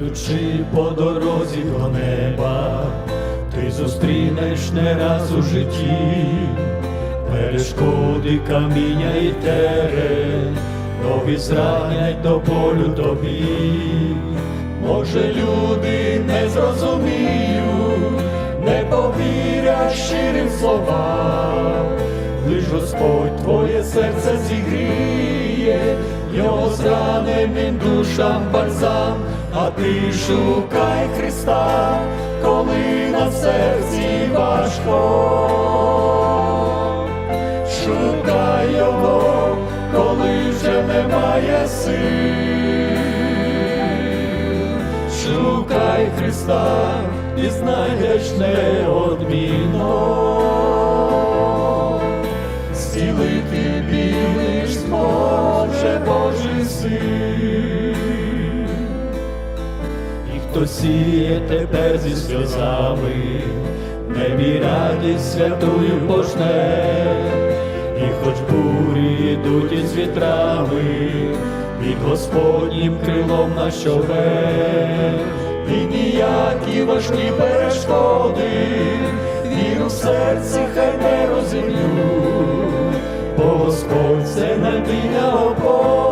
Ідучи по дорозі до неба, ти зустрінеш не раз у житті, перешкоди, каміння і терен, нові зранять до болю тобі. Може, люди не зрозуміють, не повірять щирим словам, лиш Господь твоє серце зігріє, його зраненим душам бальзам, а ти шукай Христа, коли на серці важко. Шукай його, коли вже немає сил. Шукай Христа і знайдеш неодмінно. Зцілити білий зможе Божий син. Хто сіє тепер зі сльозами, небі радість святую пожне, і хоч бурі йдуть із вітрами, під Господнім крилом на щове, і ніякі важкі перешкоди, віру в серці хай не розім'ють, бо Господь це надійна опора,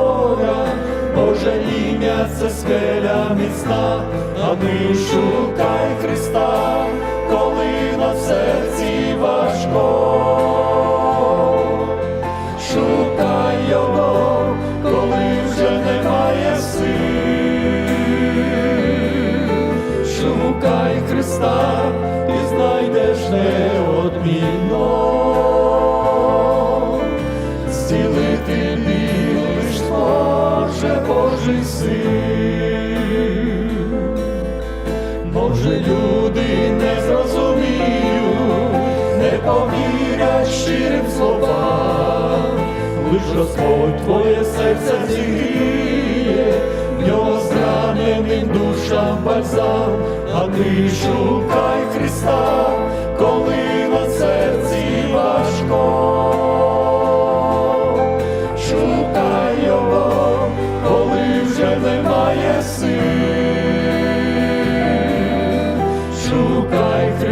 Боже ім'я це скеля міцна, а ти шукай Христа, коли на серці важко. Шукай його, коли вже немає сил. Шукай Христа Божий син. Може, люди не зрозуміють, не повірять щирим словам, лиш Господь твоє серце зігріє, в нього зраненим душам бальзам, а ти шукай Христа,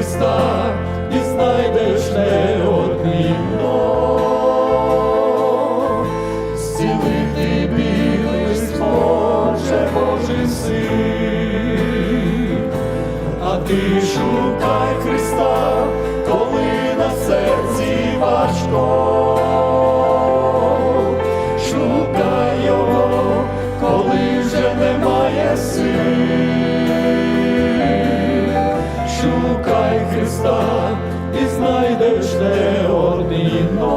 Христа і знайдеш не неодмінно. Зцілити білий Боже, Божий син. А ти шукай Христа, Христа і знайдеш неодмінно.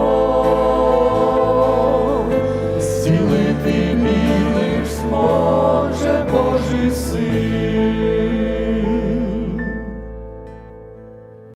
Зцілити білих зможе Божий син.